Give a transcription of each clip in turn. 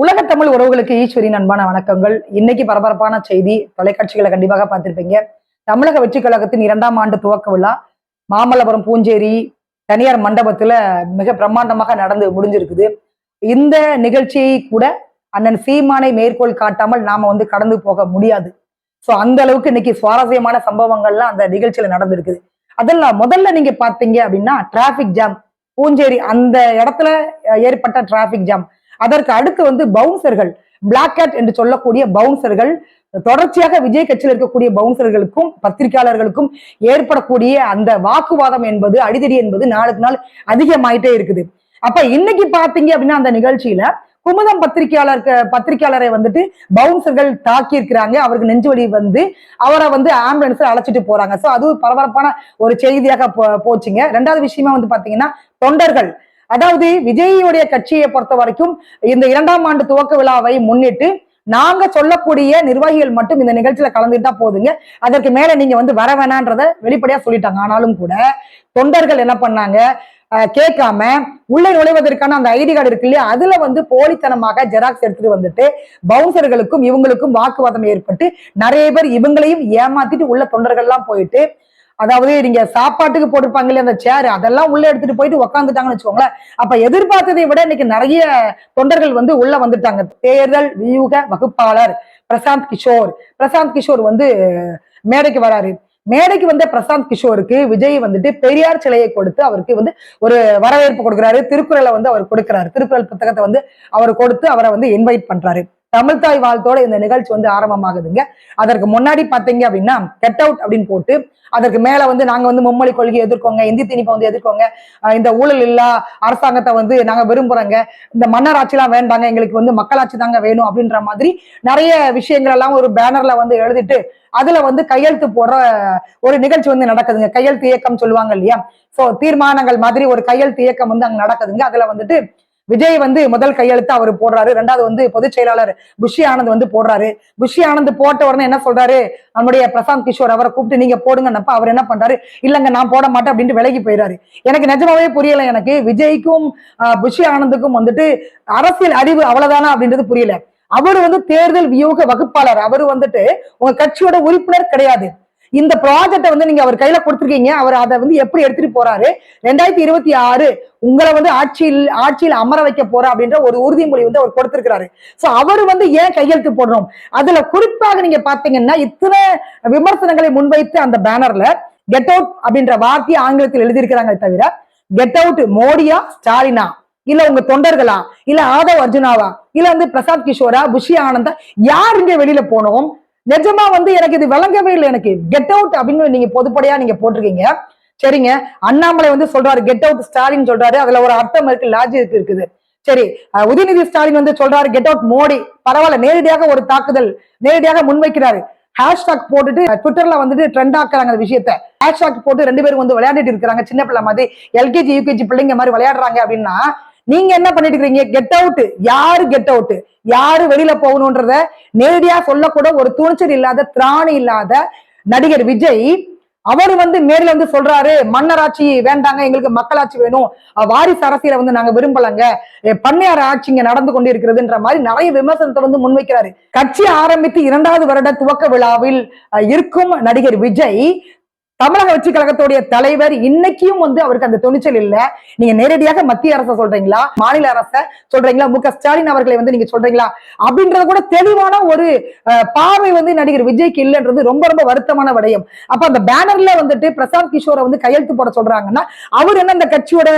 உலக தமிழ் உறவுகளுக்கு ஈஸ்வரின் அன்பான வணக்கங்கள். இன்னைக்கு பரபரப்பான செய்தி தொலைக்காட்சிகளை கண்டிப்பாக பார்த்திருப்பீங்க. தமிழக வெற்றி கழகத்தின் இரண்டாம் ஆண்டு துவக்க விழா மாமல்லபுரம் பூஞ்சேரி தனியார் மண்டபத்துல மிக பிரம்மாண்டமாக நடந்து முடிஞ்சிருக்குது. இந்த நிகழ்ச்சியை கூட அண்ணன் சீமானை மேற்கோள் காட்டாமல் நாம வந்து கடந்து போக முடியாது. சோ அந்த அளவுக்கு இன்னைக்கு சுவாரஸ்யமான சம்பவங்கள்லாம் அந்த நிகழ்ச்சியில நடந்திருக்குது. அதெல்லாம் முதல்ல நீங்க பாத்தீங்க அப்படின்னா டிராபிக் ஜாம் பூஞ்சேரி அந்த இடத்துல ஏற்பட்ட டிராபிக் ஜாம் அதற்கு அடுத்து வந்து பவுன்சர்கள் பிளாக் கேட் என்று சொல்லக்கூடிய பவுன்சர்கள் தொடர்ச்சியாக விஜய் கட்சியில் இருக்கக்கூடிய பவுன்சர்களுக்கும் பத்திரிகையாளர்களுக்கும் ஏற்படக்கூடிய அந்த வாக்குவாதம் என்பது அடிதடி என்பது நாளுக்கு நாள் அதிகமாயிட்டே இருக்குது. அப்ப இன்னைக்கு பாத்தீங்க அப்படின்னா அந்த நிகழ்ச்சியில குமுதம் பத்திரிகையாளர் பத்திரிகையாளரை வந்துட்டு பவுன்சர்கள் தாக்கி இருக்கிறாங்க அவருக்கு நெஞ்சு வலி வந்து அவரை வந்து ஆம்புலன்ஸ்ல அழைச்சிட்டு போறாங்க. சோ அது பரபரப்பான ஒரு செய்தியாக போ- போச்சுங்க. ரெண்டாவது விஷயமா வந்து பாத்தீங்கன்னா தொண்டர்கள் அதாவது விஜய்யுடைய கட்சியை பொறுத்த வரைக்கும் இந்த இரண்டாம் ஆண்டு துவக்க விழாவை முன்னிட்டு நாங்க சொல்லக்கூடிய நிர்வாகிகள் மட்டும் இந்த நிகழ்ச்சியில கலந்துட்டா போதுங்க. அதற்கு மேல நீங்க வந்து வர வேணான்றத வெளிப்படையா சொல்லிட்டாங்க. ஆனாலும் கூட தொண்டர்கள் என்ன பண்ணாங்க? அஹ், கேட்காம உள்ளே நுழைவதற்கான அந்த ஐடி கார்டு இருக்கு இல்லையா? அதுல வந்து போலித்தனமாக ஜெராக்ஸ் எடுத்துட்டு வந்துட்டு பவுன்சர்களுக்கும் இவங்களுக்கும் வாக்குவாதம் ஏற்பட்டு நிறைய பேர் இவங்களையும் ஏமாத்திட்டு உள்ள தொண்டர்கள்லாம் போயிட்டு அதாவது நீங்க சாப்பாட்டுக்கு போட்டிருப்பாங்க இல்லையா அந்த சேர் அதெல்லாம் உள்ள எடுத்துட்டு போயிட்டு உக்காந்துட்டாங்கன்னு வச்சுக்கோங்களேன். அப்ப எதிர்பார்த்ததை விட இன்னைக்கு நிறைய தொண்டர்கள் வந்து உள்ள வந்துட்டாங்க. தேர்தல் வியூக வகுப்பாளர் பிரசாந்த் கிஷோர். பிரசாந்த் கிஷோர் வந்து மேடைக்கு வராரு. மேடைக்கு வந்த பிரசாந்த் கிஷோருக்கு விஜய் வந்துட்டு பெரியார் சிலையை கொடுத்து அவருக்கு வந்து ஒரு வரவேற்பு கொடுக்குறாரு. திருக்குறளை வந்து அவர் கொடுக்குறாரு. திருக்குறள் புத்தகத்தை வந்து அவர் கொடுத்து அவரை வந்து இன்வைட் பண்றாரு. தமிழ்தாய் வாழ்த்தோட இந்த நிகழ்ச்சி வந்து ஆரம்பமாகுதுங்க. அதற்கு முன்னாடி பாத்தீங்க அப்படின்னா கெட் அவுட் அப்படின்னு போட்டு அதற்கு மேல வந்து நாங்க வந்து மும்மொழி கொள்கையை எதிர்க்கோங்க இந்தி திணிப்பை வந்து எதிர்க்கோங்க இந்த ஊழல் இல்லா அரசாங்கத்தை வந்து நாங்க விரும்புறோங்க இந்த மன்னராட்சி எல்லாம் வேண்டாங்க எங்களுக்கு வந்து மக்களாட்சி தாங்க வேணும் அப்படின்ற மாதிரி நிறைய விஷயங்கள் எல்லாம் ஒரு பேனர்ல வந்து எழுதிட்டு அதுல வந்து கையெழுத்து போடுற ஒரு நிகழ்ச்சி வந்து நடக்குதுங்க. கையெழுத்து இயக்கம் சொல்லுவாங்க இல்லையா? சோ தீர்மானங்கள் மாதிரி ஒரு கையெழுத்து இயக்கம் வந்து அங்க நடக்குதுங்க. அதுல வந்துட்டு விஜய் வந்து முதல் கையெழுத்து அவர் போடுறாரு. ரெண்டாவது வந்து பொதுச் செயலாளர் புஷி ஆனந்த் வந்து போடுறாரு. புஷி ஆனந்த் போட்ட உடனே என்ன சொல்றாரு? நம்முடைய பிரசாந்த் கிஷோர் அவரை கூப்பிட்டு நீங்க போடுங்கன்னப்ப அவர் என்ன பண்றாரு? இல்லங்க நான் போட மாட்டேன் அப்படின்ட்டு விலகி போயிறாரு. எனக்கு நிஜமாவே புரியல எனக்கு. விஜய்க்கும் ஆஹ், புஷி ஆனந்துக்கும் வந்துட்டு அரசியல் அறிவு அவ்வளவுதானா அப்படின்றது புரியல. அவர் வந்து தேர்தல் வியூக வகுப்பாளர். அவர் வந்துட்டு உங்க கட்சியோட உறுப்பினர் கிடையாது. இந்த ப்ராஜெக்டை வந்து நீங்க அவர் கையில கொடுத்துருக்கீங்க. அவர் அதை வந்து எப்படி எடுத்துட்டு போறாரு? ரெண்டாயிரத்தி இருபத்தி ஆறு உங்களை வந்து ஆட்சியில் ஆட்சியில் அமர வைக்க போற அப்படின்ற ஒரு உறுதிமொழி வந்து அவர் கொடுத்திருக்கிறாரு. சோ அவர் வந்து ஏன் கையெழுத்து போடணும் அதுல குறிப்பாக நீங்க பாத்தீங்கன்னா இத்தனை விமர்சனங்களை முன்வைத்து அந்த பேனர்ல கெட் அவுட் அப்படின்ற வார்த்தையை ஆங்கிலத்தில் எழுதியிருக்கிறாங்க தவிர கெட் அவுட் மோடியா ஸ்டாலினா? இல்ல உங்க தொண்டர்களா? இல்ல ஆதவ் அர்ஜுனாவா? இல்ல வந்து பிரசாத் கிஷோரா புஷி ஆனந்தா? யார் இங்க வெளியில போனோம்? நிஜமா வந்து எனக்கு இது விளங்கவே இல்லை எனக்கு. கெட் அவுட் அப்படின்னு நீங்க பொதுப்படையா நீங்க போட்டிருக்கீங்க. சரிங்க. அண்ணாமலை வந்து சொல்றாரு கெட் அவுட் ஸ்டாலின் சொல்றாரு. அதுல ஒரு அர்த்தம் இருக்கு லாஜிக் இருக்குது. சரி. உதயநிதி ஸ்டாலின் வந்து சொல்றாரு கெட் அவுட் மோடி. பரவாயில்ல நேரடியாக ஒரு தாக்குதல் நேரடியாக முன்வைக்கிறாரு. ஹேஷ்டாக் போட்டுட்டு ட்விட்டர்ல வந்துட்டு ட்ரெண்ட் ஆக்குறாங்க அந்த விஷயத்த. ஹேஷ்டாக் போட்டு ரெண்டு பேரும் வந்து விளையாடிட்டு இருக்கிறாங்க. சின்ன பிள்ளை மாதிரி எல்கேஜி யூகேஜி பிள்ளைங்க மாதிரி விளையாடுறாங்க அப்படின்னா நீங்க என்ன பண்ணிட்டு இருக்கீங்க கெட் அவுட் யாரு கெட் அவுட் யாரு வெளியில போகணும்ன்றத நேரடியா சொல்லக்கூட ஒரு துணிச்சல் இல்லாத திராணி இல்லாத நடிகர் விஜய் அவர் வந்து நேரில் வந்து சொல்றாரு மன்னராட்சி வேண்டாங்க எங்களுக்கு மக்களாட்சி வேணும். வாரிசு அரசியலை வந்து நாங்க விரும்பலங்க. பண்ணையார் ஆட்சி இங்க நடந்து கொண்டிருக்கிறதுன்ற மாதிரி நிறைய விமர்சனத்தை வந்து முன்வைக்கிறாரு. கட்சி ஆரம்பித்து இரண்டாவது வருட துவக்க விழாவில் அஹ், இருக்கும் நடிகர் விஜய் தமிழக வெற்றி கழகத்துடைய தலைவர் இன்னைக்கும் வந்து அவருக்கு அந்த துணிச்சல் இல்ல. நீங்க நேரடியாக மத்திய அரச சொல்றீங்களா? மாநில அரச சொல்றீங்களா? மு ஸ்டாலின் அவர்களை வந்து நீங்க சொல்றீங்களா? அப்படின்றது கூட தெளிவான ஒரு பார்வை வந்து நடிகர் விஜய்க்கு இல்லைன்றது ரொம்ப ரொம்ப வருத்தமான விடயம். அப்ப அந்த பேனர்ல வந்துட்டு பிரசாந்த் கிஷோரை வந்து கையெழுத்து போட சொல்றாங்கன்னா அவர் என்ன அந்த கட்சியோட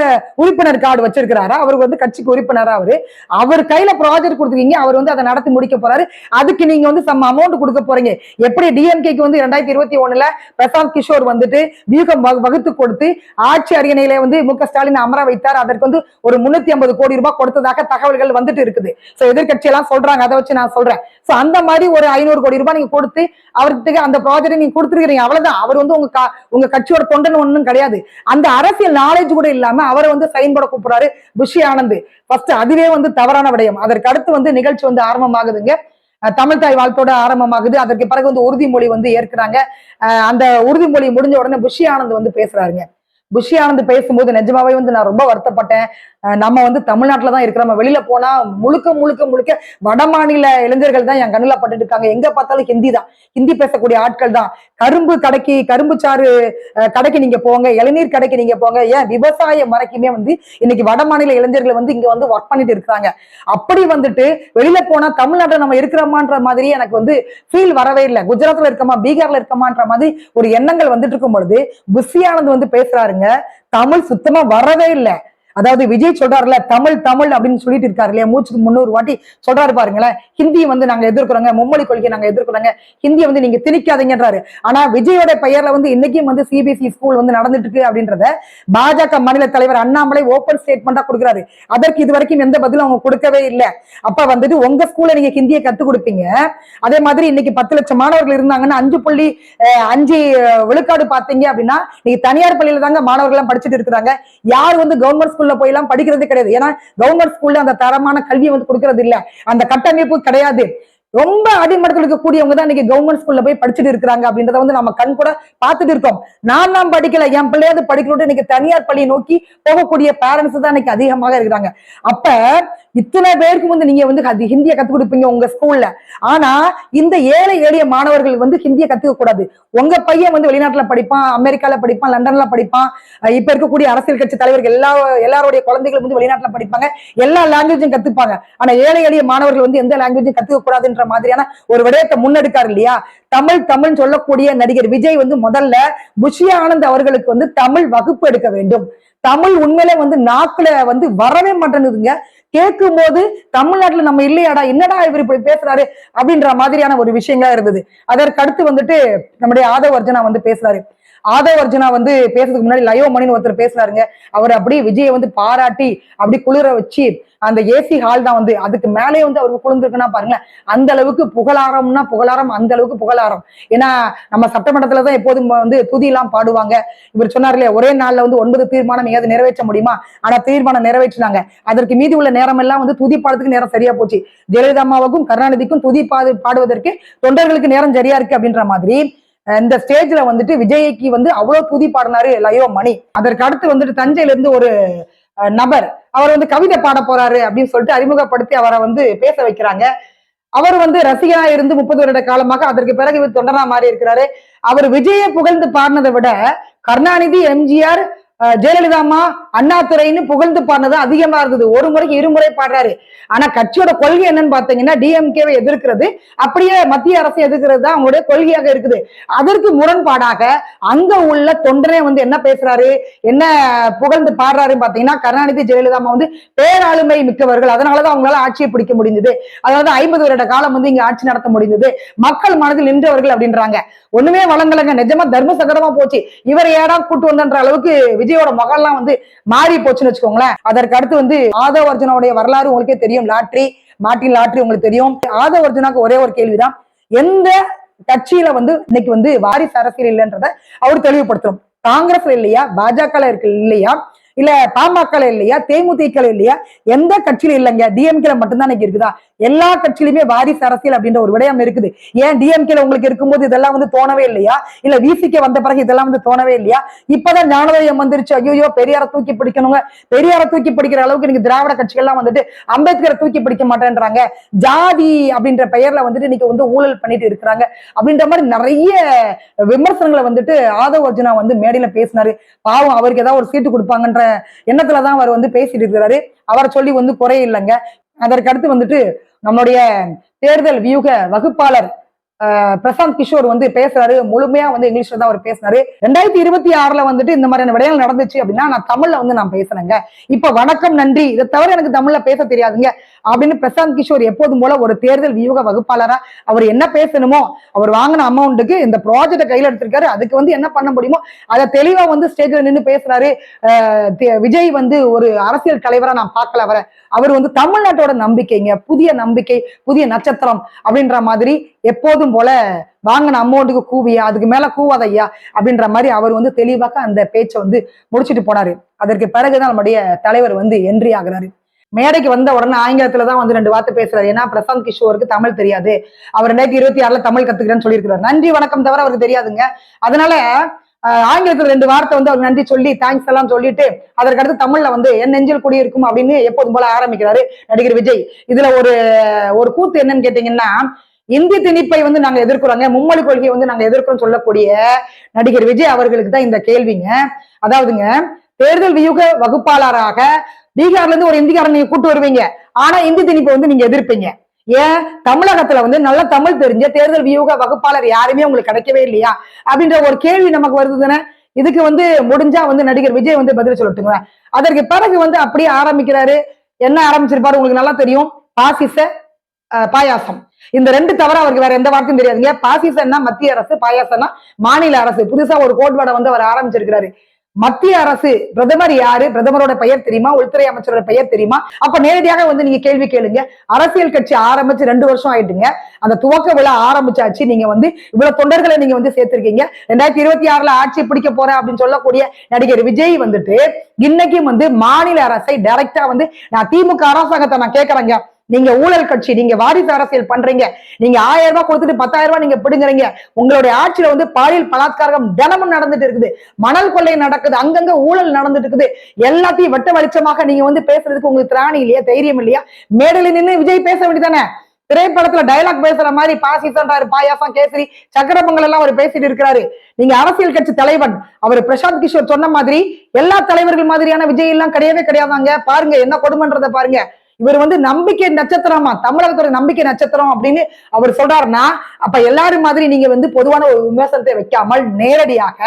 உறுப்பினர் கார்டு வச்சிருக்கிறாரா? அவருக்கு வந்து கட்சிக்கு உறுப்பினரா அவரு? அவர் கையில ப்ராஜெக்ட் கொடுத்துருக்கீங்க அவர் வந்து அதை நடத்தி முடிக்க போறாரு. அதுக்கு நீங்க வந்து சம் அமௌண்ட் கொடுக்க போறீங்க. எப்படி டிஎம்கேக்கு வந்து ரெண்டாயிரத்தி இருபத்தி ஒண்ணுல பிரசாந்த் கிஷோர் வந்துட்டு வியூகம் வகு- வகுத்து கொடுத்து ஆட்சி அரியணையில வந்து மு க ஸ்டாலின் அமர வைத்தார். அதற்கு வந்து ஒரு முன்னூத்தி ஐம்பது கோடி ரூபாய் கொடுத்ததாக தகவல்கள் வந்துட்டு இருக்குது. சோ எதிர்கட்சி எல்லாம் சொல்றாங்க. அதை வச்சு நான் சொல்றேன். சோ அந்த மாதிரி ஒரு ஐநூறு கோடி ரூபாய் நீங்க கொடுத்து அவருக்கு அந்த ப்ராஜெக்ட் நீங்க கொடுத்துருக்கீங்க அவ்வளவுதான். அவர் வந்து உங்க உங்க கட்சியோட தொண்டன் ஒண்ணும் கிடையாது. அந்த அரசியல் நாலேஜ் கூட இல்லாம அவரை வந்து சைன் போட கூப்பிடுறாரு புஷி ஆனந்த். ஃபர்ஸ்ட் அதுவே வந்து தவறான விடயம். அதற்கு அடுத்து வந்து நிகழ்ச்சி வந்து ஆரம்பமாகுதுங்க. தமிழ் தாய் வாழ்த்தோட ஆரம்பமாகுது. அதற்கு பிறகு வந்து உறுதிமொழி வந்து ஏற்கிறாங்க. அந்த உறுதிமொழி முடிஞ்ச உடனே புஷி ஆனந்த் வந்து பேசுறாருங்க. புஷி ஆனந்த் பேசும்போது நிஜமாவே வந்து நான் ரொம்ப வருத்தப்பட்டேன். நம்ம வந்து தமிழ்நாட்டில் தான் இருக்கிறோம். வெளியில போனா முழுக்க முழுக்க முழுக்க வட மாநில இளைஞர்கள் தான் என் கண்ணுல பட்டுட்டு இருக்காங்க. எங்க பார்த்தாலும் ஹிந்தி தான். ஹிந்தி பேசக்கூடிய ஆட்கள் தான். கரும்பு கடைக்கு கரும்பு சாறு கடைக்கு நீங்க போங்க. இளநீர் கடைக்கு நீங்க போங்க. ஏன்? விவசாயம் வரைக்குமே வந்து இன்னைக்கு வட மாநில இளைஞர்கள் வந்து இங்க வந்து ஒர்க் பண்ணிட்டு இருக்கிறாங்க அப்படி வந்துட்டு வெளியில போனா தமிழ்நாட்டில் நம்ம இருக்கிறோமான்ற மாதிரி எனக்கு வந்து ஃபீல் வரவே இல்லை. குஜராத்ல இருக்கமா பீகார்ல இருக்கமான்ற மாதிரி ஒரு எண்ணங்கள் வந்துட்டு இருக்கும் பொழுது புஷியானந்த் வந்து பேசுறாருங்க. தமிழ் சுத்தமா வரவே இல்லை. அதாவது விஜய் சொல்றாருல தமிழ் தமிழ் அப்படின்னு சொல்லிட்டு இருக்காரு இல்லையா? மூச்சுக்கு முன்னூறு வாட்டி சொல்றாரு பாருங்களேன். ஹிந்தியை வந்து நாங்க எதிர்க்கிறோங்க. மும்மொழி கொள்கையை நாங்க எதிர்க்கிறோங்க. ஹிந்தியை வந்து நீங்க திணிக்காதீங்கன்றாரு. ஆனா விஜயோட பெயர்ல வந்து இன்னைக்கும் வந்து சிபிஎஸ்இ ஸ்கூல் வந்து நடந்துட்டு இருக்கு அப்படின்றத பாஜக மாநில தலைவர் அண்ணாமலை ஓபன் ஸ்டேட்மெண்டா கொடுக்குறாரு. அதற்கு இது வரைக்கும் எந்த பதிலும் அவங்க கொடுக்கவே இல்லை. அப்ப வந்துட்டு உங்க ஸ்கூல்ல நீங்க ஹிந்தியை கத்துக் கொடுப்பீங்க. அதே மாதிரி இன்னைக்கு பத்து லட்சம் மாணவர்கள் இருந்தாங்கன்னா அஞ்சு புள்ளி அஹ், அஞ்சு விழுக்காடு பாத்தீங்க அப்படின்னா நீங்க தனியார் பள்ளியில தாங்க மாணவர்கள் எல்லாம் படிச்சுட்டு இருக்கிறாங்க. யார் வந்து கவர்மெண்ட் ஸ்கூல்ல போய் எல்லாம் படிக்கிறது கிடையாது. ஏன்னா கவர்மெண்ட் ஸ்கூல்ல அந்த தரமான கல்வியை வந்து கொடுக்கறது இல்ல. அந்த கட்டமைப்பு கிடையாது. ரொம்ப அடிமட்டத்தில் இருக்கக்கூடியவங்க தான் இன்னைக்கு கவர்மெண்ட் ஸ்கூல்ல போய் படிச்சுட்டு இருக்கிறாங்க அப்படின்றத வந்து நம்ம கண் கூட பார்த்துட்டு இருக்கோம். நான் நான் படிக்கல என் பிள்ளையாவது படிக்கணும்னு இன்னைக்கு தனியார் பள்ளியை நோக்கி போகக்கூடிய பேரண்ட்ஸ் தான் இன்னைக்கு அதிகமாக இருக்கிறாங்க. அப்ப இத்தனை பேருக்கு வந்து நீங்க வந்து ஹிந்தியை கத்துக் கொடுப்பீங்க உங்க ஸ்கூல்ல ஆனா இந்த ஏழை எளிய மாணவர்கள் வந்து ஹிந்தியை கத்துக்க கூடாது. உங்க பையன் வந்து வெளிநாட்டுல படிப்பான் அமெரிக்கால படிப்பான் லண்டன்ல படிப்பான் இப்ப இருக்கக்கூடிய அரசியல் கட்சி தலைவர்கள் எல்லா எல்லாருடைய குழந்தைகள் வந்து வெளிநாட்டுல படிப்பாங்க. எல்லா லாங்குவேஜும் கத்துப்பாங்க. ஆனா ஏழை எளிய மாணவர்கள் வந்து எந்த லாங்குவேஜும் கத்துக்க கூடாதுன்ற மாதிரியான ஒரு விடயத்தை முன்னெடுக்காரு இல்லையா? தமிழ் தமிழ் சொல்லக்கூடிய நடிகர் விஜய் வந்து முதல்ல புஷி ஆனந்த் அவர்களுக்கு வந்து தமிழ் வகுப்பு எடுக்க வேண்டும். தமிழ் உண்மையிலே வந்து நாக்குல வந்து வரவே மாட்டேங்குதுங்க. கேட்கும் போது தமிழ்நாட்டுல நம்ம இல்லையாடா என்னடா இவர் இப்படி பேசுறாரு அப்படின்ற மாதிரியான ஒரு விஷயங்களா இருந்தது. அதற்கு அடுத்து வந்துட்டு நம்முடைய ஆதவர்ஜனா வந்து பேசுறாரு. ஆதவ அர்ஜுனா வந்து பேசுறதுக்கு முன்னாடி லயோ மணின்னு ஒருத்தர் பேசுறாருங்க. அவர் அப்படியே விஜயை வந்து பாராட்டி அப்படி குளிர வச்சு அந்த ஏசி ஹால் தான் வந்து அதுக்கு மேலே வந்து அவருக்கு குளிர்ந்துருக்குன்னா பாருங்களேன் அந்த அளவுக்கு புகழாரம்னா புகழாரம் அந்த அளவுக்கு புகழாரம். ஏன்னா நம்ம சட்டமன்றத்துல தான் எப்போதும் வந்து துதியெல்லாம் பாடுவாங்க. இவர் சொன்னார் இல்லையா ஒரே நாள்ல வந்து ஒன்பது தீர்மானம் எங்கேயாவது நிறைவேற்ற முடியுமா? ஆனா தீர்மானம் நிறைவேற்றினாங்க. அதற்கு மீதி உள்ள நேரம் எல்லாம் வந்து துதி பாடுறதுக்கு நேரம் சரியா போச்சு. ஜெயலலிதா அம்மாவுக்கும் கருணாநிதிக்கும் துதி பாடு பாடுவதற்கு தொண்டர்களுக்கு நேரம் சரியா இருக்கு அப்படின்ற மாதிரி இந்த ஸ்டேஜ்ல வந்துட்டு விஜய்க்கு வந்து அவ்வளவு துதி பாடினாரு லயோ மணி. அதற்கு அடுத்து வந்துட்டு தஞ்சையில இருந்து ஒரு அஹ், நபர். அவர் வந்து கவிதை பாட போறாரு அப்படின்னு சொல்லிட்டு அறிமுகப்படுத்தி அவரை வந்து பேச வைக்கிறாங்க. அவர் வந்து ரசிகனா இருந்து முப்பது வருட காலமாக அதற்கு பிறகு இவர் தொண்டனா மாறி இருக்கிறாரு. அவர் விஜயை புகழ்ந்து பாடினதை விட கருணாநிதி எம்ஜிஆர் ஜெயலலிதாமா ஜெயலலிதா அண்ணாதுரைன்னு புகழ்ந்து பாடினது அதிகமா இருந்தது. ஒரு முறைக்கு இருமுறை பாடுறாரு. ஆனா கட்சியோட கொள்கை என்னன்னு பாத்தீங்கன்னா டிஎம்கேவை எதிர்க்கிறது. அப்படியே மத்திய அரசை எதிர்க்கிறது தான் அவங்களுடைய கொள்கையாக இருக்குது. அதற்கு முரண்பாடாக அங்க உள்ள தொண்டரே வந்து என்ன பேசுறாரு? என்ன புகழ்ந்து பாடுறாருன்னு பாத்தீங்கன்னா கருணாநிதி ஜெயலலிதா வந்து பேராளுமை மிக்கவர்கள். அதனாலதான் அவங்களால ஆட்சியை பிடிக்க முடிஞ்சது. அதாவது ஐம்பது வருட காலம் வந்து இங்க ஆட்சி நடத்த முடிந்தது மக்கள் மனதில் நின்றவர்கள் அப்படின்றாங்க. ஒண்ணுமே வழங்கலைங்க. நிஜமா தர்ம சகரமா போச்சு. இவர் ஏடா கூட்டு வந்தன்ற அளவுக்கு விஜயோட மகள்லாம் வந்து மாறி போச்சுன்னு வச்சுக்கோங்களேன். அதற்கு அடுத்து வந்து ஆதவ அர்ஜுனாவுடைய வரலாறு உங்களுக்கே தெரியும். லாட்ரி மாட்டின் லாட்ரி உங்களுக்கு தெரியும். ஆதவ அர்ஜுனாக்கு ஒரே ஒரு கேள்விதான். எந்த கட்சியில வந்து இன்னைக்கு வந்து வாரிசு அரசியல் இல்லைன்றத அவர் தெளிவுபடுத்தணும் காங்கிரஸ்ல இல்லையா? பாஜக இருக்கு இல்லையா? இல்ல பாமக இல்லையா தேமுதிக இல்லையா எந்த கட்சியில இல்லைங்க. டிஎம்கேல மட்டும்தான் இன்னைக்கு இருக்குதா? எல்லா கட்சியிலுமே வாரிசு அரசியல் அப்படின்ற ஒரு விடயம் இருக்குது. ஏன் டிஎம்கேல உங்களுக்கு இருக்கும்போது இதெல்லாம் வந்து தோணவே இல்லையா? இல்ல விசிகே வந்த பிறகு இதெல்லாம் வந்து தோணவே இல்லையா? இப்பதான் ஞானோதயம் வந்துருச்சு. ஐயோ பெரியார தூக்கி பிடிக்கணுங்க. பெரியார தூக்கி பிடிக்கிற அளவுக்கு இன்னைக்கு திராவிட கட்சிகள்லாம் வந்துட்டு அம்பேத்கரை தூக்கி பிடிக்க மாட்டேன்றாங்க. ஜாதி அப்படின்ற பெயர்ல வந்துட்டு இன்னைக்கு வந்து ஊழல் பண்ணிட்டு இருக்கிறாங்க. அப்படின்ற மாதிரி நிறைய விமர்சனங்களை வந்துட்டு ஆதவ அர்ஜுனா வந்து மேடையில பேசினாரு. பாவம் அவருக்கு ஏதாவது ஒரு சீட்டு கொடுப்பாங்கன்ற எண்ணத்துலதான் அவர் வந்து பேசிட்டு இருக்கிறாரு. அவர் சொல்லி வந்து குறை இல்லைங்க. அதற்கு அடுத்து வந்துட்டு நம்மளுடைய தேர்தல் வியூக வகுப்பாளர் பிரசாந்த் கிஷோர் வந்து பேசுறாரு. முழுமையா வந்து இங்கிலீஷ்ல தான் அவர் பேசினாரு. ரெண்டாயிரத்தி இருபத்தி ஆறுல வந்துட்டு இந்த மாதிரியான விடயங்கள் நடந்துச்சு அப்படின்னா நான் தமிழ்ல வந்து நான் பேசுறேங்க. இப்ப வணக்கம் நன்றி. இதை தவிர எனக்கு தமிழ்ல பேச தெரியாதுங்க. அப்படின்னு பிரசாந்த் கிஷோர் எப்போதும் போல ஒரு தேர்தல் வியூக வகுப்பாளரா அவர் என்ன பேசணுமோ அவர் வாங்கின அமௌண்ட்டுக்கு இந்த ப்ராஜெக்டை கையில எடுத்திருக்காரு. அதுக்கு வந்து என்ன பண்ண முடியுமோ அதை தெளிவா வந்து ஸ்டேஜ்ல நின்று பேசுறாரு. விஜய் வந்து ஒரு அரசியல் தலைவரா நான் பார்க்கல வர அவர் வந்து தமிழ்நாட்டோட நம்பிக்கைங்க புதிய நம்பிக்கை புதிய நட்சத்திரம் அப்படின்ற மாதிரி எப்போதும் போல வாங்கின அமௌண்ட்டுக்கு கூவியா அதுக்கு மேல கூவாதையா அப்படின்ற மாதிரி அவர் வந்து தெளிவாக அந்த பேச்சை வந்து முடிச்சிட்டு போனாரு. அதற்கு பிறகுதான் நம்முடைய தலைவர் வந்து என்ட்ரி ஆகுறாரு. மேடைக்கு வந்த உடனே ஆங்கிலத்துல தான் வந்து ரெண்டு வார்த்தை பேசுறாரு. ஏன்னா பிரசாந்த் கிஷோருக்கு தமிழ் தெரியாது. அவர் ரெண்டாயிரத்தி இருபத்தி ஆறுல தமிழ் கத்துக்கிறேன்னு சொல்லியிருக்கிறார். நன்றி வணக்கம் தவிர அவருக்கு தெரியாதுங்க. அதனால ஆங்கிலத்துல ரெண்டு வார்த்தை வந்து அவர் நன்றி சொல்லி தேங்க்ஸ் எல்லாம் சொல்லிட்டு அதற்கடுத்து தமிழ்ல வந்து என் நெஞ்சில் குடியிருக்கும் அப்படின்னு எப்போதும் போல ஆரம்பிக்கிறாரு நடிகர் விஜய். இதுல ஒரு ஒரு கூத்து என்னன்னு கேட்டீங்கன்னா இந்தி திணிப்பை வந்து நாங்க எதிர்க்கிறோங்க. மும்மொழி கொள்கையை வந்து நாங்க எதிர்க்கிறோம் சொல்லக்கூடிய நடிகர் விஜய் அவர்களுக்கு தான் இந்த கேள்விங்க. அதாவதுங்க தேர்தல் வியூக வகுப்பாளராக பீகார்ல இருந்து ஒரு இந்திக்காரன் நீங்க கூட்டு வருவீங்க. ஆனா இந்தி திணிப்பை வந்து நீங்க எதிர்ப்பீங்க. ஏன்? தமிழகத்துல வந்து நல்ல தமிழ் தெரிஞ்ச தேர்தல் வியூக வகுப்பாளர் யாருமே உங்களுக்கு கிடைக்கவே இல்லையா? அப்படின்ற ஒரு கேள்வி நமக்கு வருது தானே? இதுக்கு வந்து முடிஞ்சா வந்து நடிகர் விஜய் வந்து பதில் சொல்லட்டுங்க. அதற்கு பிறகு வந்து அப்படியே ஆரம்பிக்கிறாரு. என்ன ஆரம்பிச்சிருப்பாரு? உங்களுக்கு நல்லா தெரியும். பாசிச பாயாசம். இந்த ரெண்டு தவிர அவருக்கு வேற எந்த வார்த்தையும் தெரியாதுங்க. பாசிசம்னா மத்திய அரசு பாயாசம்னா மாநில அரசு. புதுசா ஒரு கோட்பாடை வந்து அவர் ஆரம்பிச்சிருக்கிறாரு. மத்திய அரசு பிரதமர் யாரு? பிரதமரோட பெயர் தெரியுமா? உள்துறை அமைச்சரோட பெயர் தெரியுமா? அப்ப நேரடியாக வந்து நீங்க கேள்வி கேளுங்க. அரசியல் கட்சி ஆரம்பிச்சு ரெண்டு வருஷம் ஆயிட்டுங்க. அந்த துவக்க விழா ஆரம்பிச்சாச்சு. நீங்க வந்து இவ்வளவு தொண்டர்களை நீங்க வந்து சேர்த்திருக்கீங்க. ரெண்டாயிரத்தி இருபத்தி ஆறுல ஆட்சி பிடிக்க போறேன் அப்படின்னு சொல்லக்கூடிய நடிகர் விஜய் வந்துட்டு இன்னைக்கும் வந்து மாநில அரசை டைரக்டா வந்து நான் திமுக அரசாங்கத்தை நான் கேட்கறேங்க நீங்க ஊழல் கட்சி நீங்க வாரிசு அரசியல் பண்றீங்க. நீங்க ஆயிரம் ரூபாய் கொடுத்துட்டு பத்தாயிரம் ரூபாய் நீங்க பிடுங்குறீங்க. உங்களுடைய ஆட்சியில வந்து பாலியல் பலாத்காரம் தினமும் நடந்துட்டு இருக்குது. மணல் கொள்ளை நடக்குது. அங்கங்க ஊழல் நடந்துட்டு இருக்குது. எல்லாத்தையும் வெட்ட வெளிச்சமாக நீங்க வந்து பேசுறதுக்கு உங்களுக்கு திராணி இல்லையா? தைரியம் இல்லையா? மேடையில நின்று விஜய் பேச வேண்டியதானே திரைப்படத்துல டயலாக் பேசுற மாதிரி பாசிசன்றாரு பாயாசம் கேசரி. சக்கரபங்கள் எல்லாம் அவர் பேசிட்டு இருக்கிறாரு. நீங்க அரசியல் கட்சி தலைவன். அவர் பிரசாந்த் கிஷோர் சொன்ன மாதிரி எல்லா தலைவர்கள் மாதிரியான விஜய் எல்லாம் கிடையவே கிடையாதாங்க. பாருங்க என்ன கொடுமைன்றத பாருங்க. இவர் வந்து நம்பிக்கை நட்சத்திரமா தமிழகத்தோட நம்பிக்கை நட்சத்திரம் அப்படின்னு அவர் சொல்றாருன்னா அப்ப எல்லாரும் மாதிரி நீங்க வந்து பொதுவான ஒரு விமர்சனத்தை வைக்காமல் நேரடியாக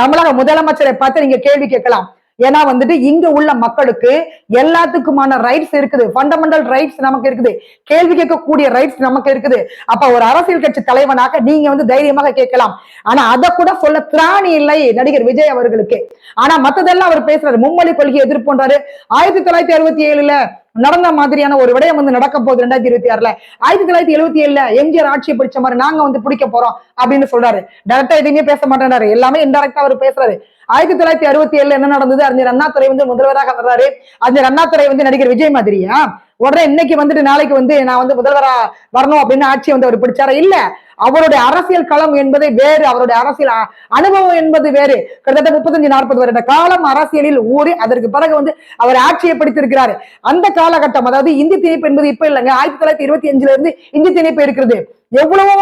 தமிழக முதலமைச்சரை பார்த்து நீங்க கேள்வி கேட்கலாம். ஏன்னா வந்துட்டு இங்க உள்ள மக்களுக்கு எல்லாத்துக்குமான ரைட்ஸ் இருக்குது. ஃபண்டமெண்டல் ரைட்ஸ் நமக்கு இருக்குது. கேள்வி கேட்கக்கூடிய ரைட்ஸ் நமக்கு இருக்குது. அப்ப ஒரு அரசியல் கட்சி தலைவனாக நீங்க வந்து தைரியமாக கேட்கலாம். ஆனா அதை கூட சொல்ல திராணி இல்லை நடிகர் விஜய் அவர்களுக்கு. ஆனா மத்ததெல்லாம் அவர் பேசுறாரு. மும்மொழி கொள்கையை எதிர்ப்புன்றாரு ஆயிரத்தி தொள்ளாயிரத்தி அறுபத்தி ஏழுல நடந்த மாதிரியான ஒரு விடயம் வந்து நடக்க போகுது ரெண்டாயிரத்தி இருபத்தி ஆறுல. ஆயிரத்தி தொள்ளாயிரத்தி எழுபத்தி ஏழுல எம்ஜிஆர் ஆட்சியை பிடிச்ச மாதிரி நாங்க வந்து பிடிக்க போறோம் அப்படின்னு சொல்றாரு. டைரக்டா எதுவுமே பேச மாட்டேனாரு எல்லாமே இன்டெரக்டா அவர் பேசுறாரு. ஆயிரத்தி தொள்ளாயிரத்தி அறுபத்தி ஏழுல என்ன நடந்தது? அறிஞர் அண்ணாத்துறை வந்து முதல்வராக வர்றாரு. அறிஞர் அண்ணாத்துறை வந்து நடிகர் விஜய் மாதிரியா? உடனே இன்னைக்கு வந்துட்டு நாளைக்கு வந்து நான் வந்து முதல்வரா வரணும் அப்படின்னு ஆட்சி வந்து அவர் பிடிச்சாரா? இல்ல. அவருடைய அரசியல் களம் என்பது வேறு அவருடைய அரசியல் அனுபவம் என்பது வேறு. கிட்டத்தட்ட முப்பத்தஞ்சு நாற்பது வருட காலம் அரசியலில் ஊறி அதற்கு பிறகு வந்து அவர் ஆட்சியை படித்திருக்கிறார். அந்த காலகட்டம் அதாவது இந்தி திணிப்பு என்பது இப்ப இல்லைங்க ஆயிரத்தி தொள்ளாயிரத்தி இருபத்தி அஞ்சுல இருந்து இந்தி திணிப்பு இருக்கிறது. எவ்வளவோ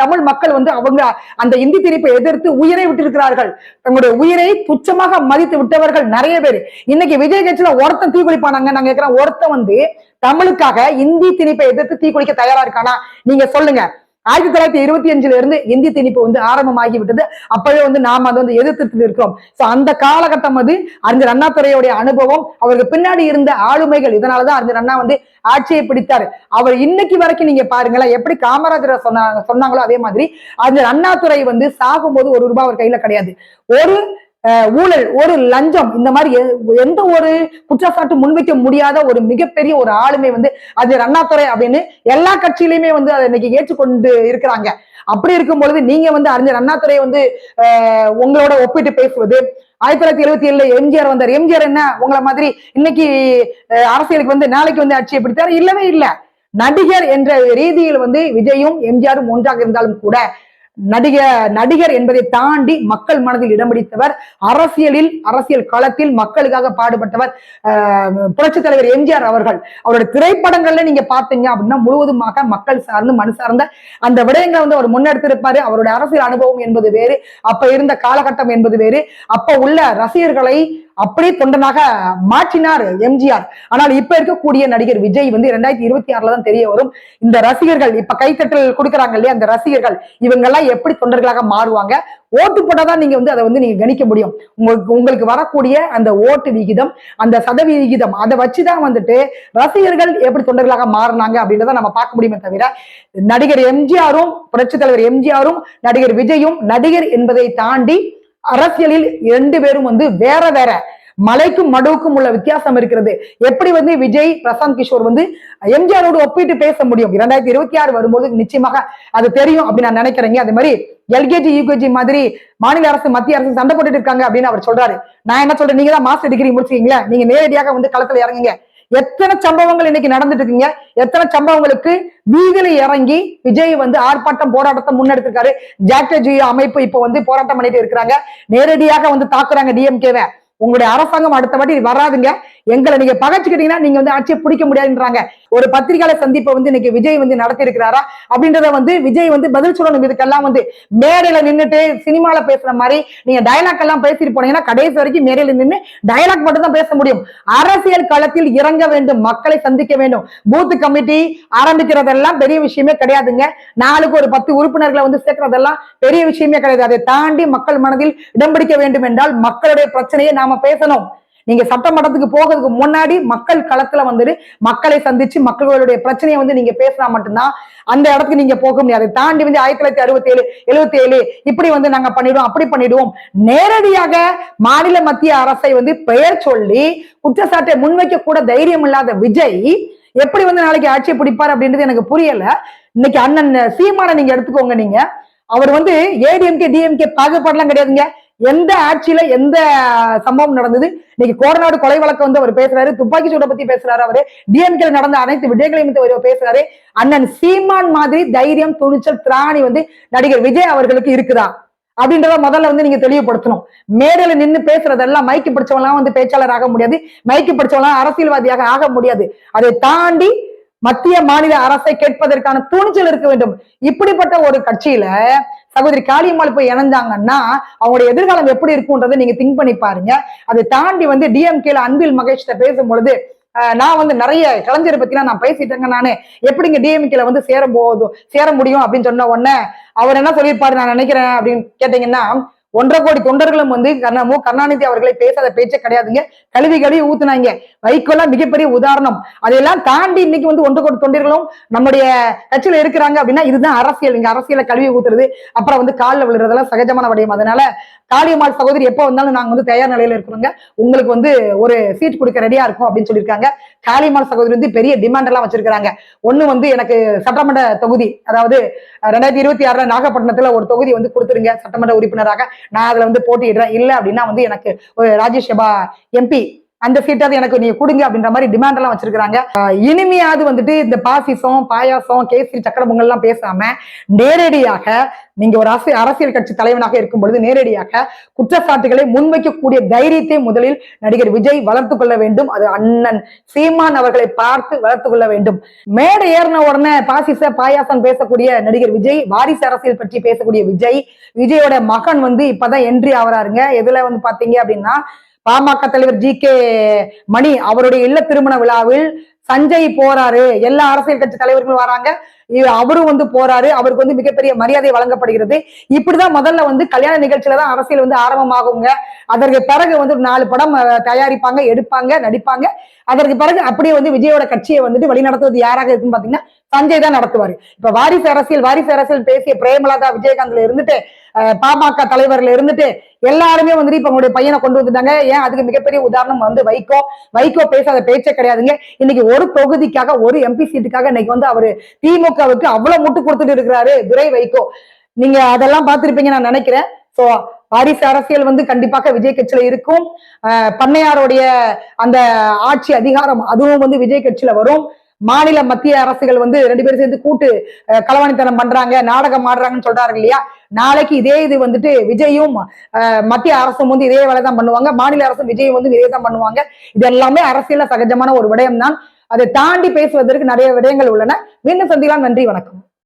தமிழ் மக்கள் வந்து அவங்க அந்த இந்தி திணிப்பை எதிர்த்து உயிரை விட்டிருக்கிறார்கள். தங்களுடைய உயிரை துச்சமாக மதித்து விட்டவர்கள் நிறைய பேர். இன்னைக்கு விஜய் கட்சியில ஒருத்தன் தீக்குளிப்பானாங்க நாங்க கேட்கிறோம் ஒருத்தன் வந்து தமிழுக்காக இந்தி திணிப்பை எதிர்த்து தீக்குளிக்க தயாரா இருக்கானா? நீங்க சொல்லுங்க. ஆயிரத்தி தொள்ளாயிரத்தி இருபத்தி அஞ்சுல இருந்து இந்தி திணிப்பு வந்து ஆரம்பமாகி விட்டது அப்பவே வந்து நாம அதை வந்து எதிர்த்து இருக்கிறோம் சோ அந்த காலகட்டம் அது அறிஞர் அண்ணாத்துறையுடைய அனுபவம் அவருக்கு பின்னாடி இருந்த ஆளுமைகள் இதனாலதான் அறிஞர் அண்ணா வந்து ஆட்சியை பிடித்தார். அவர் இன்னைக்கு வரைக்கும் நீங்க பாருங்களேன் எப்படி காமராஜரை சொன்னாங்க சொன்னாங்களோ அதே மாதிரி அறிஞர் அண்ணாதுரை வந்து சாகும்போது ஒரு ரூபாய் அவர் கையில கிடையாது. ஒரு ஊழல் ஒரு லஞ்சம் இந்த மாதிரி எந்த ஒரு குற்றச்சாட்டு முன்வைக்க முடியாத ஒரு மிகப்பெரிய ஒரு ஆளுமை வந்து அது அண்ணாதுரை அப்படின்னு எல்லா கட்சியிலுமே வந்து அதை இன்னைக்கு ஏற்றுக்கொண்டு இருக்கிறாங்க. அப்படி இருக்கும் பொழுது நீங்க வந்து அறிஞர் அண்ணாதுரை வந்து உங்களோட ஒப்பிட்டு பேசுவது. ஆயிரத்தி தொள்ளாயிரத்தி எழுபத்தி ஏழுல எம்ஜிஆர் வந்தார். எம்ஜிஆர் என்ன உங்களை மாதிரி இன்னைக்கு அரசியலுக்கு வந்து நாளைக்கு வந்து ஆட்சியை பிடித்தார்? இல்லவே இல்லை. நடிகர் என்ற ரீதியில் வந்து விஜயும் எம்ஜிஆரும் ஒன்றாக இருந்தாலும் கூட நடிக நடிகர் என்பதை தாண்டி மக்கள் மனதில் இடம் பிடித்தவர் அரசியலில் அரசியல் களத்தில் மக்களுக்காக பாடுபட்டவர் அஹ், புரட்சித் தலைவர் எம்ஜிஆர் அவர்கள். அவருடைய திரைப்படங்கள்ல நீங்க பாத்தீங்க அப்படின்னா முழுவதுமாக மக்கள் சார்ந்து மண் சார்ந்த அந்த விடயங்களை வந்து அவர் முன்னெடுத்திருப்பாரு. அவருடைய அரசியல் அனுபவம் என்பது வேறு அப்ப இருந்த காலகட்டம் என்பது வேறு. அப்ப உள்ள ரசிகர்களை அப்படியே தொண்டனாக மாற்றினார் எம்ஜிஆர். ஆனால் இப்ப இருக்கக்கூடிய நடிகர் விஜய் வந்து ரெண்டாயிரத்தி இருபத்தி ஆறுல தான் தெரிய வரும். இந்த ரசிகர்கள் இப்ப கைத்தட்டல் கொடுக்குறாங்க இல்லையா அந்த ரசிகர்கள் இவங்க எல்லாம் எப்படி தொண்டர்களாக மாறுவாங்க? ஓட்டு போட்டாதான் நீங்க வந்து அதை வந்து நீங்க கணிக்க முடியும். உங்களுக்கு உங்களுக்கு வரக்கூடிய அந்த ஓட்டு விகிதம் அந்த சதவிகிதம் அதை வச்சுதான் வந்துட்டு ரசிகர்கள் எப்படி தொண்டர்களாக மாறினாங்க அப்படின்றத நம்ம பார்க்க முடியுமே தவிர நடிகர் எம்ஜிஆரும் புரட்சித் தலைவர் எம்ஜிஆரும் நடிகர் விஜயும் நடிகர் என்பதை தாண்டி அரசியலில் இரண்டு பேரும் வந்து வேற வேற மலைக்கும் மடுவுக்கும் உள்ள வித்தியாசம் இருக்கிறது. எப்படி வந்து விஜய் பிரசாந்த் கிஷோர் வந்து எம்ஜிஆரோடு ஒப்பிட்டு பேச முடியும்? இரண்டாயிரத்தி இருபத்தி ஆறு வரும்போது நிச்சயமாக அது தெரியும் அப்படின்னு நான் நினைக்கிறேங்க அதே மாதிரி எல்கேஜி யூகேஜி மாதிரி மாநில அரசு மத்திய அரசு சண்டை போட்டுட்டு இருக்காங்க அப்படின்னு அவர் சொல்றாரு. நான் என்ன சொல்றேன்? நீங்க தான் மாஸ்டர் டிகிரி முடிச்சிருக்கீங்களா. நீங்க நேரடியாக வந்து களத்துல இறங்குங்க. எத்தனை சம்பவங்கள் இன்னைக்கு நடந்துட்டு இருக்குங்க எத்தனை சம்பவங்களுக்கு வீதியில இறங்கி விஜய் வந்து ஆர்ப்பாட்டம் போராட்டத்தை முன்னெடுத்திருக்காரு. ஜாக்டஜி அமைப்பு இப்ப வந்து போராட்டம் பண்ணிட்டு இருக்கிறாங்க. நேரடியாக வந்து தாக்குறாங்க டிஎம்கேவை உங்களுடைய அரசாங்கம் அடுத்த வாட்டி வராதுங்க எங்களை நீங்க பகைச்சுக்கிட்டீங்கன்னா நீங்க வந்து ஆட்சியை பிடிக்க முடியாதுன்றாங்க. ஒரு பத்திரிகையாளர் சந்திப்பை வந்து இன்னைக்கு விஜய் வந்து நடத்தி இருக்கிறாரா அப்படின்றத வந்து விஜய் வந்து பதில் சொல்லணும். இதுக்கெல்லாம் வந்து மேடையில நின்னுட்டு சினிமால பேசுற மாதிரி நீங்க டயலாக் எல்லாம் பேசிட்டு போனீங்கன்னா கடைசி வரைக்கும் மேடையில நின்று டயலாக் மட்டும் தான் பேச முடியும். அரசியல் களத்தில் இறங்க வேண்டும். மக்களை சந்திக்க வேண்டும். பூத் கமிட்டி ஆரம்பிக்கிறதெல்லாம் பெரிய விஷயமே கிடையாதுங்க. நாளுக்கு ஒரு பத்து உறுப்பினர்களை வந்து சேர்க்கறதெல்லாம் பெரிய விஷயமே கிடையாது. அதை தாண்டி மக்கள் மனதில் இடம் பிடிக்க வேண்டும் என்றால் மக்களுடைய பிரச்சனையை நாம பேசணும். நீங்க சட்டமன்றத்துக்கு போகிறதுக்கு முன்னாடி மக்கள் களத்துல வந்துட்டு மக்களை சந்திச்சு மக்களுடைய பிரச்சனையை வந்து நீங்க பேசினா மட்டும்தான் அந்த இடத்துக்கு நீங்க போக முடியாது. தாண்டி வந்து ஆயிரத்தி தொள்ளாயிரத்தி அறுபத்தி ஏழு எழுபத்தி ஏழு இப்படி வந்து நாங்க பண்ணிடுவோம் அப்படி பண்ணிடுவோம். நேரடியாக மாநில மத்திய அரசை வந்து பெயர் சொல்லி குற்றச்சாட்டை முன்வைக்க கூட தைரியம் இல்லாத விஜய் எப்படி வந்து நாளைக்கு ஆட்சியை பிடிப்பார் அப்படின்றது எனக்கு புரியல. இன்னைக்கு அண்ணன் சீமான நீங்க எடுத்துக்கோங்க நீங்க. அவர் வந்து ஏடிஎம்கே டிஎம்கே பாகுபாடுலாம் கிடையாதுங்க. எந்த ஆட்சியில எந்த சம்பவம் நடந்தது? இன்னைக்கு கோரநாடு கொலை வழக்கம் வந்து அவர் பேசுறாரு. துப்பாக்கி சூட பத்தி பேசுறாரு அவரு. டிஎம்கே நடந்த அனைத்து விடயங்களையும் அவர் பேசுறாரு. அண்ணன் சீமான் மாதிரி தைரியம் துணிச்சல் திராணி வந்து நடிகர் விஜய் அவர்களுக்கு இருக்குதா? அப்படின்றத முதல்ல வந்து நீங்க தெளிவுபடுத்தணும். மேடையில நின்று பேசுறதெல்லாம் மைக்கு பிடிச்சவங்களாம் வந்து பேச்சாளர் ஆக முடியாது. மைக்கு பிடிச்சவங்களாம் அரசியல்வாதியாக ஆக முடியாது. அதை தாண்டி மத்திய மாநில அரசை கேட்பதற்கான துணிச்சல் இருக்க வேண்டும். இப்படிப்பட்ட ஒரு கட்சியில சகோதரி காளியம்மாள் போய் இணைஞ்சாங்கன்னா அவங்களுடைய எதிர்காலம் எப்படி இருக்கும்ன்றதை நீங்க திங்க் பண்ணி பாருங்க. அதை தாண்டி வந்து டிஎம்கேல அன்பில் மகேஷ்ட பேசும் பொழுது நான் வந்து நிறைய கலைஞரை பத்திலாம் நான் பேசிட்டேங்க நானு. எப்படிங்க டிஎம்கேல வந்து சேர போதும் சேர முடியும் அப்படின்னு சொன்ன உடனே அவர் என்ன சொல்லியிருப்பாரு நான் நினைக்கிறேன் அப்படின்னு கேட்டீங்கன்னா ஒன்றரை கோடி தொண்டர்களும் வந்து கருணா கருணாநிதி அவர்களை பேசாத பேச்சே கிடையாதுங்க. கழுவி கழுவி ஊத்துனாங்க. வைக்கோலாம் மிகப்பெரிய உதாரணம். அதையெல்லாம் தாண்டி இன்னைக்கு வந்து ஒன்றரை கோடி தொண்டர்களும் நம்முடைய கட்சியில இருக்கிறாங்க அப்படின்னா இதுதான் அரசியல். இங்க அரசியல கழுவி ஊத்துறது அப்புறம் வந்து காலில் விழுறதெல்லாம் சகஜமான விடயம் அதனால காளியம்மாள் சகோதரி எப்போ வந்தாலும் நாங்க வந்து தயார் நிலையில இருக்கிறோங்க. உங்களுக்கு வந்து ஒரு சீட் கொடுக்க ரெடியா இருக்கும் அப்படின்னு சொல்லியிருக்காங்க. காளியம்மாள் சகோதரி வந்து பெரிய டிமாண்ட் எல்லாம் வச்சிருக்காங்க ஒண்ணு வந்து எனக்கு சட்டமன்ற தொகுதி அதாவது ரெண்டாயிரத்தி இருபத்தி ஆறுல நாகப்பட்டினத்துல ஒரு தொகுதி வந்து கொடுத்துருங்க சட்டமன்ற உறுப்பினராக. நான் அதுல வந்து போட்டியிடுறேன். இல்ல அப்படின்னா வந்து எனக்கு ராஜ்யசபா எம்பி அந்த சீட்டாவது எனக்கு நீங்க கொடுங்க அப்படின்ற மாதிரி டிமாண்ட் எல்லாம் வச்சிருக்காங்க இனிமையாவது வந்துட்டு இந்த பாசிசம் பாயாசம் கேசரி சக்கர பொங்கல் எல்லாம் பேசாம நேரடியாக நீங்க ஒரு அரசு அரசியல் கட்சி தலைவனாக இருக்கும் பொழுது நேரடியாக குற்றச்சாட்டுகளை முன்வைக்கக்கூடிய தைரியத்தை முதலில் நடிகர் விஜய் வளர்த்து கொள்ள வேண்டும். அது அண்ணன் சீமான் அவர்களை பார்த்து வளர்த்து கொள்ள வேண்டும். மேடை ஏறின உடனே பாசிச பாயாசம் பேசக்கூடிய நடிகர் விஜய் வாரிசு அரசியல் பற்றி பேசக்கூடிய விஜய் விஜயோட மகன் வந்து இப்பதான் என்ட்ரி ஆகிறாருங்க. எதுல வந்து பாத்தீங்க அப்படின்னா பாமக தலைவர் ஜி கே மணி அவருடைய இல்ல திருமண விழாவில் சஞ்சய் போறாரு. எல்லா அரசியல் கட்சி தலைவர்களும் வராங்க. அவரும் வந்து போறாரு. அவருக்கு வந்து மிகப்பெரிய மரியாதை வழங்கப்படுகிறது. இப்படிதான் முதல்ல வந்து கல்யாண நிகழ்ச்சியில தான் அரசியல் வந்து ஆரம்பமாகுங்க. அதற்கு பிறகு வந்து நாலு படம் தயாரிப்பாங்க எடுப்பாங்க நடிப்பாங்க. அதற்கு பிறகு அப்படியே வந்து விஜயோட கட்சியை வந்துட்டு வழிநடத்துவது யாராக இருக்குன்னு பாத்தீங்கன்னா சஞ்சய் தான் நடத்துவாரு. இப்ப வாரிசு அரசியல் வாரிசு அரசியல் பேசிய பிரேமலதா விஜயகாந்த்ல இருந்துட்டு பாமக தலைவர்ல இருந்துட்டு எல்லாருமே வந்துட்டு இப்ப உங்களுடைய பையனை கொண்டு வந்துட்டாங்க. ஏன்? அதுக்கு மிகப்பெரிய உதாரணம் வந்து வைகோ. வைகோ பேசாத பேச்சே கிடையாதுங்க. இன்னைக்கு ஒரு தொகுதிக்காக ஒரு எம்பி சீட்டுக்காக இன்னைக்கு வந்து அவரு திமுகவுக்கு அவ்வளவு முட்டு கொடுத்துட்டு இருக்கிறாரு துரை வைகோ. நீங்க அதெல்லாம் பார்த்திருப்பீங்க நான் நினைக்கிறேன். சோ வாரிசு அரசியல் வந்து கண்டிப்பாக விஜய் கட்சியில இருக்கும். பண்ணையாருடைய அந்த ஆட்சி அதிகாரம் அதுவும் வந்து விஜய் கட்சியில வரும். மாநில மத்திய அரசுகள் வந்து ரெண்டு பேரும் சேர்ந்து கூட்டு கலவாணித்தனம் களவாணித்தனம் பண்றாங்க நாடகம் ஆடுறாங்கன்னு சொல்றாரு இல்லையா? நாளைக்கு இதே இது வந்துட்டு விஜயும் மத்திய அரசும் வந்து இதே வேலை தான் பண்ணுவாங்க. மாநில அரசும் விஜயும் வந்து இதே தான் பண்ணுவாங்க. இது எல்லாமே அரசியல சகஜமான ஒரு விடயம் தான் அதை தாண்டி பேசுவதற்கு நிறைய விடயங்கள் உள்ளன. மீண்டும் சந்திக்கலாம். நன்றி. வணக்கம்.